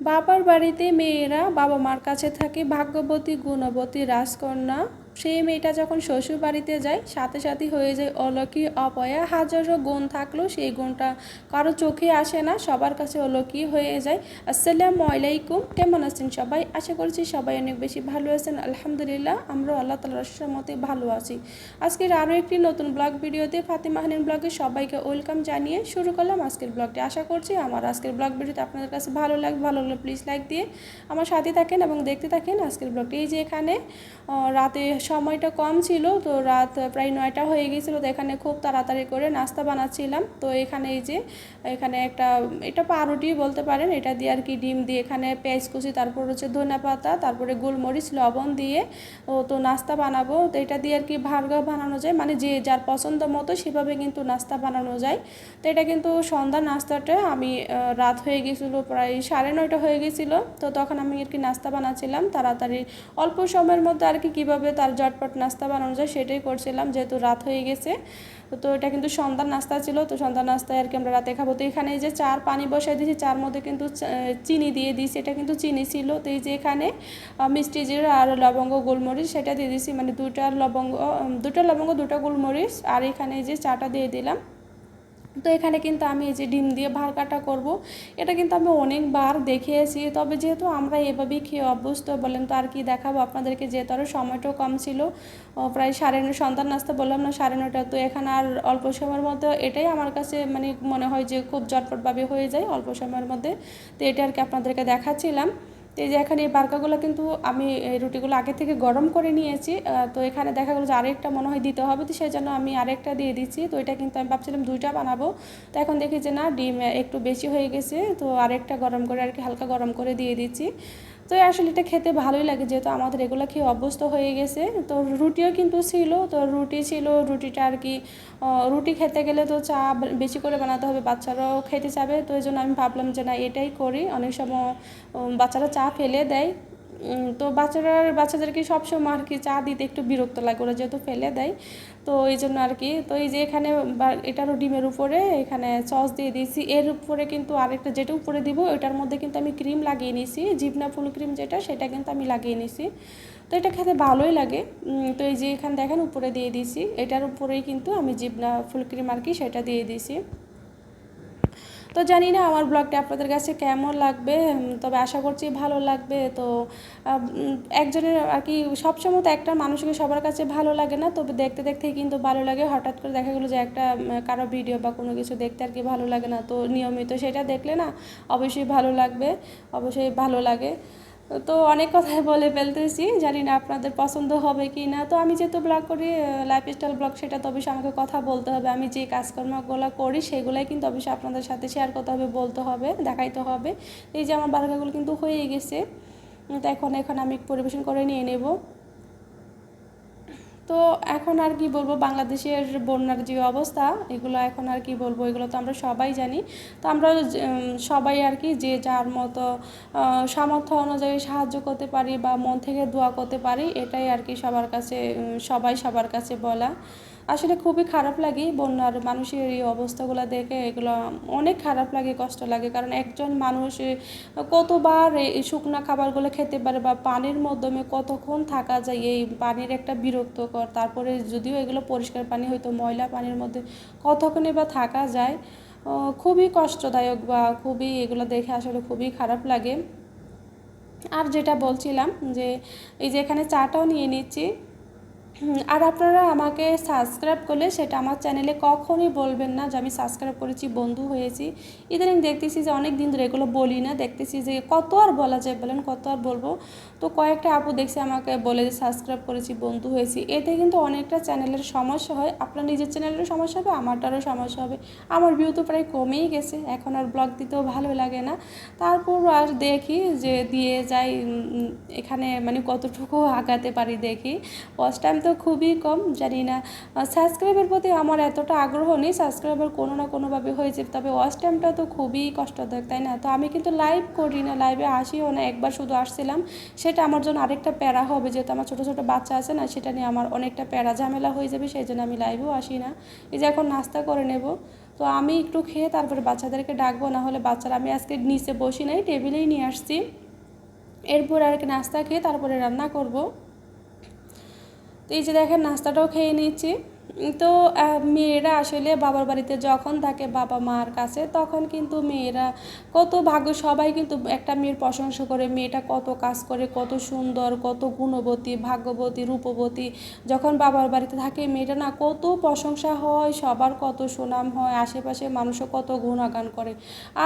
বাবার বাড়িতে মেয়েরা বাবা মার কাছে থাকে। ভাগ্যবতী গুণবতী রাজকন্যা সেই মেয়েটা যখন শ্বশুর বাড়িতে যায়, সাথে সাথে হয়ে যায় অলৌকিক অপয়া। হাজারো গুণ থাকলেও সেই গুণটা কারও চোখে আসে না, সবার কাছে অলৌকিক হয়ে যায়। আসসালামু আলাইকুম, কেমন আছেন সবাই? আশা করছি সবাই অনেক বেশি ভালো আছেন। আলহামদুলিল্লাহ, আমরা আল্লাহ তালার মতে ভালো আছি। আজকের আরও একটি নতুন ব্লগ ভিডিওতে ফাতিমা হানিন ব্লগে সবাইকে ওয়েলকাম জানিয়ে শুরু করলাম আজকের ব্লগটি। আশা করছি আমার আজকের ব্লগ ভিডিওতে আপনাদের কাছে ভালো লাগবে। ভালো লাগলে প্লিজ লাইক দিয়ে আমার সাথে থাকেন এবং দেখতে থাকেন আজকের ব্লগটি। এই যে এখানে রাতে সময়টা কম ছিল, তো রাত প্রায় নয়টা হয়ে গিয়েছিল, তো এখানে খুব তাড়াতাড়ি করে নাস্তা বানাচ্ছিলাম। তো এখানে এই যে, এখানে একটা, এটা পাউরুটি বলতে পারেন, এটা দিয়ে আর কি ডিম দিয়ে এখানে পেঁয়াজ কুচি, তারপর হচ্ছে ধনে পাতা, তারপরে গোলমরিচ, লবণ দিয়ে, ও তো নাস্তা বানাবো। তো এটা দিয়ে আর কি ভার্গা বানানো যায় মানে যে যার পছন্দ মতো সেভাবে কিন্তু নাস্তা বানানো যায়। তো এটা কিন্তু সন্ধ্যা নাস্তাটা, আমি রাত হয়ে গেছিল প্রায় সাড়ে নয়টা হয়ে গেছিল তো তখন আমি আর কি নাস্তা বানাচ্ছিলাম, তাড়াতাড়ি অল্প সময়ের মধ্যে আর কি কীভাবে তার ঝটপট নাস্তা বানানো যায়, সেটাই করছিলাম, যেহেতু রাত হয়ে গেছে। তো এটা কিন্তু সন্ধ্যার নাস্তা ছিল, তো সন্ধ্যার নাস্তায় আর কি আমরা রাতে খাব। তো এখানে যে চার পানি বসাই দিয়েছি, চার মধ্যে কিন্তু চিনি দিয়ে দিয়েছি, এটা কিন্তু চিনি ছিল। তো এই যে এখানে মিষ্টি জিরা আর লবঙ্গ গোলমরিচ, সেটা দিয়ে দিয়েছি মানে দুটা লবঙ্গ দুটো লবঙ্গ দুটো গোলমরিচ, আর এখানে যে চাটা দিয়ে দিলাম। তো এখানে কিন্তু আমি এই যে ডিম দিয়ে ভারকাটা করব। এটা কিন্তু আমি অনেকবার দেখিয়েছি। তবে যেহেতু আমরা এভাবেই খেয়ে অভ্যস্ত বলেন, তো আর কি দেখাবো আপনাদেরকে? যেহেতু আরও সময়টাও কম ছিল প্রায় সাড়ে নয় সন্তান নাস্তা বললাম না, সাড়ে নয়টা। তো এখানে আর অল্প সময়ের মধ্যে এটাই আমার কাছে মানে মনে হয় যে খুব জটপটভাবে হয়ে যায় অল্প সময়ের মধ্যে। তো এটা আর কি আপনাদেরকে দেখাচ্ছিলাম। তো এই যে এখানে এই বার্কাগুলো কিন্তু আমি রুটিগুলো আগে থেকে গরম করে নিয়েছি তো এখানে দেখা গেলো যে আরেকটা মনে হয় দিতে হবে, তো সেই জন্য আমি আরেকটা দিয়ে দিচ্ছি, তো এটা কিন্তু আমি ভাবছিলাম দুইটা বানাবো, তো এখন দেখি যে না, ডিম একটু বেশি হয়ে গেছে, তো আরেকটা গরম করে আর কি হালকা গরম করে দিয়ে দিচ্ছি। তো আসলে এটা খেতে ভালোই লাগে, যেহেতু আমাদের এগুলো খেয়ে অভ্যস্ত হয়ে গেছে। তো রুটিও কিন্তু ছিল, তো রুটি ছিল, রুটিটা আর কি রুটি খেতে গেলে তো চা বেশি করে বানাতে হবে, বাচ্চারাও খেতে চাবে। তো এই জন্য আমি ভাবলাম যে না, এটাই করি। অনেক সময় বাচ্চারা চা ফেলে দেয়। তো বাচ্চারা, বাচ্চাদেরকে সবসময় আর কি চা দিতে একটু বিরক্ত লাগে, ওরা যেহেতু ফেলে দেয়। তো এই জন্য আর কি, তো এই যে এখানে এটারও ডিমের উপরে এখানে সস দিয়ে দিয়েছি। এর উপরে কিন্তু আরেকটা যেটা উপরে দিব, ওইটার মধ্যে কিন্তু আমি ক্রিম লাগিয়ে নিয়েছি জিবনা ফুল ক্রিম যেটা, সেটা কিন্তু আমি লাগিয়ে নিয়েছি। তো এটা খেতে ভালোই লাগে। তো এই যে এখানে দেখেন, উপরে দিয়ে দিয়েছি। এটার উপরেই কিন্তু আমি জিবনা ফুল ক্রিম আর কি সেটা দিয়ে দিয়েছি। তো জানি না আমার ব্লগটা আপনাদের কাছে কেমন লাগবে তবে আশা করছি ভালো লাগবে। তো একজনের আর কি সবসময় তো একটা মানুষকে সবার কাছে ভালো লাগে না, তবে দেখতে দেখতেই কিন্তু ভালো লাগে। হঠাৎ করে দেখা গেলো যে একটা কারও ভিডিও বা কোনো কিছু দেখতে আর কি ভালো লাগে না। তো নিয়মিত সেটা দেখলে না অবশ্যই ভালো লাগবে, অবশ্যই ভালো লাগে। তো অনেক কথাই বলে ফেলতেছি, জানি না আপনাদের পছন্দ হবে কি না। তো আমি যেহেতু ব্লগ করি লাইফস্টাইল ব্লগ সেটা তো অবশ্যই আমাকে কথা বলতে হবে। আমি যে কাজকর্মগুলো করি, সেগুলোই কিন্তু অবশ্যই আপনাদের সাথে শেয়ার করতে হবে, বলতে হবে, দেখাইতে হবে। এই যে আমার বালকাগুলো কিন্তু হয়ে গেছে। তো এখন এখন আমি পরিবেশন করে নিয়ে নেব। তো এখন আর কি বলব, বাংলাদেশের বন্যার যে অবস্থা, এগুলো এখন আর কি বলব, এগুলো তো আমরা সবাই জানি। তো আমরা সবাই আর কি যে যার মতো সামর্থ্য অনুযায়ী সাহায্য করতে পারি বা মন থেকে দোয়া করতে পারি, এটাই আর কি সবার কাছে সবাই সবার কাছে বলা। আসলে খুবই খারাপ লাগে বন্যার মানুষের এই অবস্থাগুলো দেখে, এগুলো অনেক খারাপ লাগে, কষ্ট লাগে। কারণ একজন মানুষ কতবার এই শুকনা খাবারগুলো খেতে পারে বা পানির মাধ্যমে কতক্ষণ থাকা যায়, এই পানির একটা বিরক্তকর। তারপরে যদিও এগুলো পরিষ্কার পানি, হয়তো ময়লা পানির মধ্যে কতক্ষণে বা থাকা যায় খুবই কষ্টদায়ক বা খুবই এগুলো দেখে আসলে খুবই খারাপ লাগে। আর যেটা বলছিলাম যে, এই যে এখানে চাটাও নিয়ে নিচ্ছি। আর আপনারা আমাকে সাবস্ক্রাইব করলে সেটা আমার চ্যানেলে কখনই বলবেন না যে আমি সাবস্ক্রাইব করেছি, বন্ধু হয়েছি। ইদানিং দেখতেছি যে অনেক দিন ধরে এগুলো বলি না, দেখতেছি যে কত আর বলা যায় বলেন, কত আর বলব। তো কয়েকটা আপু দেখছি আমাকে বলে যে সাবস্ক্রাইব করেছি, বন্ধু হয়েছি। এতে কিন্তু অনেকটা চ্যানেলের সমস্যা হয়। আপনার নিজের চ্যানেলেরও সমস্যা হবে, আমারটারও সমস্যা হবে। আমার ভিউ তো প্রায় কমেই গেছে। এখন আর ব্লগ দিতেও ভালো লাগে না। তারপর আর দেখি যে দিয়ে যাই এখানে মানে কতটুকু আগাতে পারি দেখি। ফার্স্ট টাইম তো খুবই কম, জানি না। সাবস্ক্রাইবের প্রতি আমার এতটা আগ্রহ নেই সাবস্ক্রাইবার কোনো না কোনোভাবে হয়েছে তবে ওয়াচ টাইমটা তো খুবই কষ্টদায়ক, তাই না? তো আমি কিন্তু লাইভ করি না লাইভে আসিও না, একবার শুধু আসছিলাম। সেটা আমার জন্য আরেকটা প্যারা হবে, যেহেতু আমার ছোটো ছোটো বাচ্চা আছে না, সেটা নিয়ে আমার অনেকটা প্যারা ঝামেলা হয়ে যাবে, সেই জন্য আমি লাইভেও আসি না। এই যে এখন নাস্তা করে নেব, তো আমি একটু খেয়ে তারপরে বাচ্চাদেরকে ডাকবো, না হলে বাচ্চারা, আমি আজকে নিচে বসি নাই, টেবিলেই নিয়ে আসছি। এরপর আর কি নাস্তা খেয়ে তারপরে রান্না করব। তো এই যে দেখেন নাস্তাটাও খেয়ে নিচ্ছি তো মেয়েরা আসলে বাবার বাড়িতে যখন থাকে বাবা মার কাছে, তখন কিন্তু মেয়েরা কত ভাগ্য, সবাই কিন্তু একটা মেয়ের প্রশংসা করে। মেয়েটা কত কাজ করে, কত সুন্দর, কত গুণবতী, ভাগ্যবতী, রূপবতী। যখন বাবার বাড়িতে থাকে, মেয়েটা না কত প্রশংসা হয়, সবার কত সুনাম হয়, আশেপাশে মানুষও কত গুণাগান করে।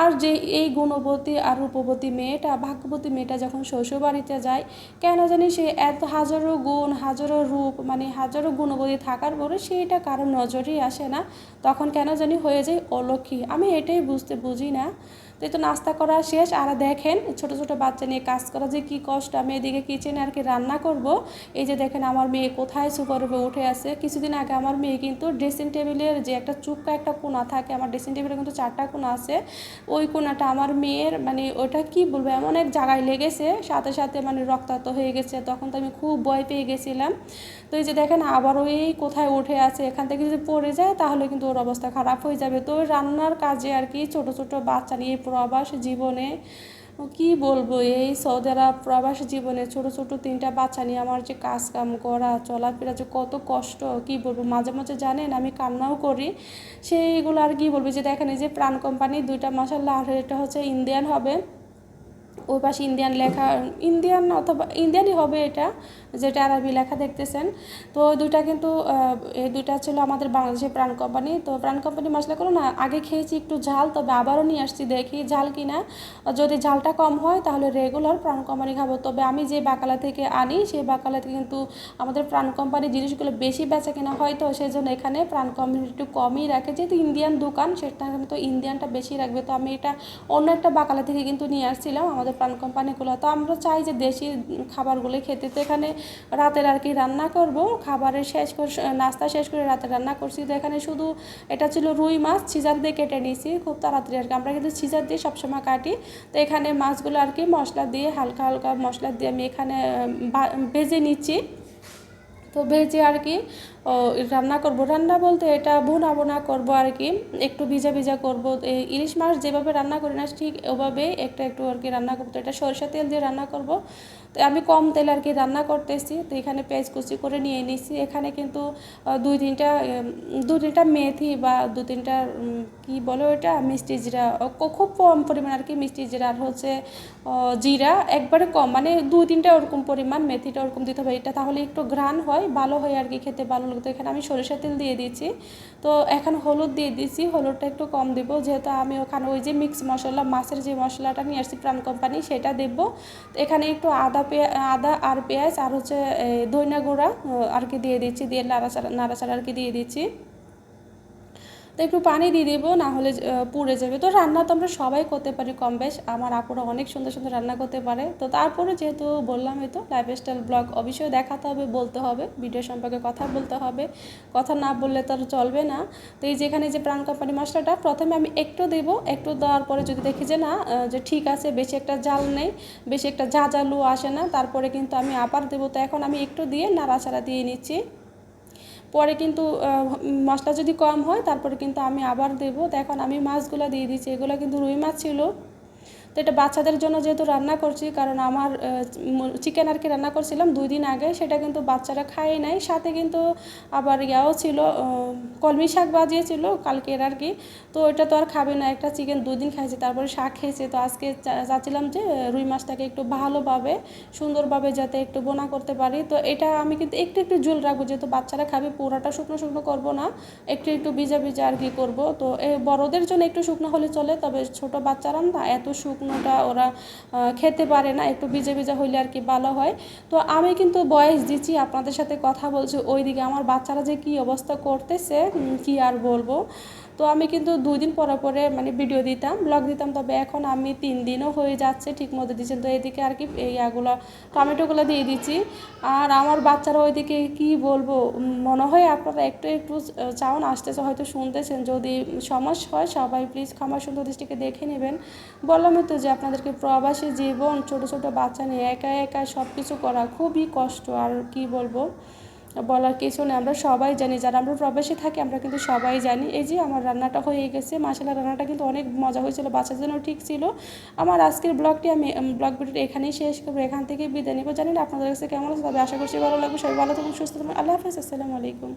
আর যে এই গুণবতী আর রূপবতী মেয়েটা, ভাগ্যবতী মেয়েটা যখন শ্বশুর বাড়িতে যায়, কেন জানি সে এত হাজারো গুণ, হাজারো রূপ মানে হাজারো গুণবতী থাকার পরে সে এটা কারোর নজরেই আসে না। তখন কেন জানি হয়ে যায় অলক্ষী। আমি এটাই বুঝতে বুঝি না। তো তো নাস্তা করা শেষ। আর দেখেন, ছোট ছোট বাচ্চা নিয়ে কাজ করা যে কী কষ্ট। আমি এদিকে কিচেনে আর কি রান্না করব। এই যে দেখেন, আমার মেয়ে কোথায় সুপারবে উঠে আছে। কিছুদিন আগে আমার মেয়ে কিন্তু ড্রেসিং টেবিলের যে একটা চুপকা একটা কোনা থাকে, আমার ড্রেসিং টেবিলে কিন্তু চারটা কোনা আছে। ওই কোনাটা আমার মেয়ের মানে ওটা কি বলব, এমন এক জায়গায় লেগেছে। সাথে সাথে মানে রক্তাক্ত হয়ে গেছে। তখন তো আমি খুব ভয় পেয়ে গেছিলাম। তো এই যে দেখেন আবার ওই কোথায় উঠে আছে, এখান থেকে যদি পড়ে যায় তাহলে কিন্তু ওর অবস্থা খারাপ হয়ে যাবে। তো রান্নার কাজে আর কি ছোট ছোট বাচ্চা নিয়ে প্রবাস জীবনে, কি বলব, এই সৌদি আরব প্রবাস জীবনে ছোট ছোট তিনটা বাচ্চা নিয়ে আমার যে কাজ কাম করা, চলাফেরা যে কত কষ্ট, কি বলব, মাঝে মাঝে জানেন আমি কান্নাও করি। সেইগুলো আর কি বলব, যে দেখেন এই যে প্রাণ কোম্পানি, দুইটা মাসাল্লাহ আর এটা হচ্ছে ইন্ডিয়ান হবে। ওই পাশে ইন্ডিয়ান লেখা ইন্ডিয়ান অথবা ইন্ডিয়ানই হবে এটা, যেটা আরবি লেখা দেখতেছেন। তো দুইটা কিন্তু এই দুইটা ছিল আমাদের বাংলাদেশের প্রাণ কোম্পানি তো প্রাণ কোম্পানি মশলা করো না, আগে খেয়েছি একটু ঝাল, তবে আবারও নিয়ে আসছি, দেখি ঝাল কিনা। যদি ঝালটা কম হয়, তাহলে রেগুলার প্রাণ কোম্পানি খাব। তবে আমি যে বাকালা থেকে আনি, সেই বাকালা থেকে কিন্তু আমাদের প্রাণ কোম্পানির জিনিসগুলো বেশি বেচা কেনা হয়, তো সেই জন্য এখানে প্রাণ কোম্পানি একটু কমই রাখে। যেহেতু ইন্ডিয়ান দোকান, সেটা তো ইন্ডিয়ানটা বেশি রাখবে। তো আমি এটা অন্য একটা বাকালা থেকে কিন্তু নিয়ে আসছিলাম, আমাদের প্রাণ কোম্পানিগুলো। তো আমরা চাই যে দেশি খাবারগুলো খেতে। তো এখানে রাতের আর কি রান্না করব। খাবারের শেষ করে, নাস্তা শেষ করে রাতে রান্না করছি। তো এখানে শুধু এটা ছিল রুই মাছ, সিজার দিয়ে কেটে নিয়েছি খুব তাড়াতাড়ি আর কি। আমরা কিন্তু সিজার দিয়ে সবসময় কাটি। তো এখানে মাছগুলো আর কি মশলা দিয়ে হালকা হালকা মশলা দিয়ে আমি এখানে ভেজে নিচ্ছি। তো ভেজে আর কি রান্না করব। রান্না বলতে এটা বোনা বোনা করব আর কি। একটু ভিজা ভিজা করব। ইলিশ মাছ যেভাবে রান্না করি না, ঠিক ওভাবেই একটা একটু আর কি রান্না করব। এটা সরষা তেল দিয়ে রান্না করব। তো আমি কম তেল আর কি রান্না করতেছি। তো এখানে পেঁয়াজ কুচি করে নিয়ে নিছি। এখানে কিন্তু দুই তিনটা দু তিনটা মেথি বা দু তিনটা কি বলো এটা মিষ্টি জিরা। খুব কম পরিমাণ আর কি মিষ্টি জিরা আর হচ্ছে জিরা। একবারে কম। মানে দু তিনটা ওরকম পরিমাণ মেথিটা ওরকম দিতে হবে। এটা তাহলে একটু ঘ্রাণ হয়, ভালো হয় আর কি, খেতে ভালো লাগতো এখানে আমি সরিষা তেল দিয়ে দিয়েছি। তো এখন হলুদ দিয়ে দিয়েছি, হলুদটা একটু কম দেব। যেহেতু আমি ওখানে ওই যে মিক্স মশলা, মাছের যে মশলাটা নিয়ে আসছি প্রাণ কোম্পানি সেটা দেব। এখানে একটু আদা পেঁয়া আদা আর পেঁয়াজ আর হচ্ছে দইনা গুঁড়া আর কি দিয়ে দিচ্ছি, দিয়ে নাড়াচাড়া নাড়াচাড়া আর কি দিয়ে দিচ্ছি। তো একটু পানি দিয়ে দেবো, না হলে পুড়ে যাবে। তো রান্না তো আমরা সবাই করতে পারি কম বেশ। আমার আপুরা অনেক সুন্দর সুন্দর রান্না করতে পারে। তো তারপরে যেহেতু বললাম হয়তো লাইফস্টাইল ব্লগ অবশ্যই দেখাতে হবে, বলতে হবে। ভিডিও সম্পর্কে কথা বলতে হবে। কথা না বললে তো চলবে না। তো এই যেখানে যে প্রাণ কোম্পানি মশলাটা, প্রথমে আমি একটু দেব। একটু দেওয়ার পরে যদি দেখি যে না যে ঠিক আছে, বেশি একটা জাল নেই, বেশি একটা ঝাঁঝালু আসে না, তারপরে কিন্তু আমি আবার দেবো। তো এখন আমি একটু দিয়ে নাড়াচাড়া দিয়ে নিচ্ছি। পরে কিন্তু মশলা যদি কম হয়, তারপরে কিন্তু আমি আবার দেবো। তো এখন আমি মাছগুলো দিয়ে দিচ্ছি। এগুলো কিন্তু রুই মাছ ছিল। তো এটা বাচ্চাদের জন্য যেহেতু রান্না করছি, কারণ আমার চিকেন আর কি রান্না করছিলাম দুই দিন আগে, সেটা কিন্তু বাচ্চারা খায় নাই। সাথে কিন্তু আবার ইয়াও ছিল কলমি শাক বাজিয়েছিল কালকের আর কি। তো ওইটা তো আর খাবে না, একটা চিকেন দুই দিন খাইছে, তারপরে শাক খেয়েছে। তো আজকে চাচ্ছিলাম যে, রুই মাছটাকে একটু ভালোভাবে, সুন্দরভাবে যাতে একটু বোনা করতে পারি। তো এটা আমি কিন্তু একটু একটু ঝোল রাখব, যেহেতু বাচ্চারা খাবে পুরোটা শুকনো শুকনো করব না, একটু একটু ভিজা ভিজা আর কি করব। তো বড়োদের জন্য একটু শুকনো হলে চলে, তবে ছোট বাচ্চারা না, এত শুকনো শুকনোটা ওরা খেতে পারে না, একটু ভিজে ভিজে হইলে আর কি ভালো হয়। তো আমি কিন্তু বয়স দিচ্ছি, আপনাদের সাথে কথা বলছি, ওইদিকে আমার বাচ্চারা যে কি অবস্থা করতেছে কি আর বলব? তো আমি কিন্তু দুই দিন পরে পরে মানে ভিডিও দিতাম ব্লগ দিতাম, তবে এখন আমি তিন দিনও হয়ে যাচ্ছে ঠিক মতো দিচ্ছেন তো এদিকে আর কি এই আগুলো টমেটোগুলো দিয়ে দিচ্ছি। আর আমার বাচ্চারা ওইদিকে কি বলব মনে হয় আপনারা একটু একটু চাউন আসতেছে, হয়তো শুনতেছেন। যদি সমস্যা হয় সবাই প্লিজ ক্ষমা সুন্দর দৃষ্টিকে দেখে নেবেন। বললামই তো যে আপনাদেরকে প্রবাসী জীবন, ছোট ছোট বাচ্চা নিয়ে একা একা সব কিছু করা খুবই কষ্ট, আর কি বলব। বলার কিছু নেই। আমরা সবাই জানি, যারা আমরা প্রবেশে থাকি, আমরা কিন্তু সবাই জানি। এই যে আমার রান্নাটা হয়ে গেছে মাসালা রান্নাটা কিন্তু অনেক মজা হয়েছিল বাচ্চার জন্য ঠিক ছিল। আমার আজকের ব্লগটি আমি ব্লগ ভিডিওটি এখানেই শেষ করব। এখান থেকে বিদায় নিব। জানি না আপনাদের কাছে কেমন আছে তবে আশা করছি ভালো লাগবে। সবাই ভালো থাকুন, সুস্থ থাকুন। আল্লাহ হাফিজ, আসসালামু আলাইকুম।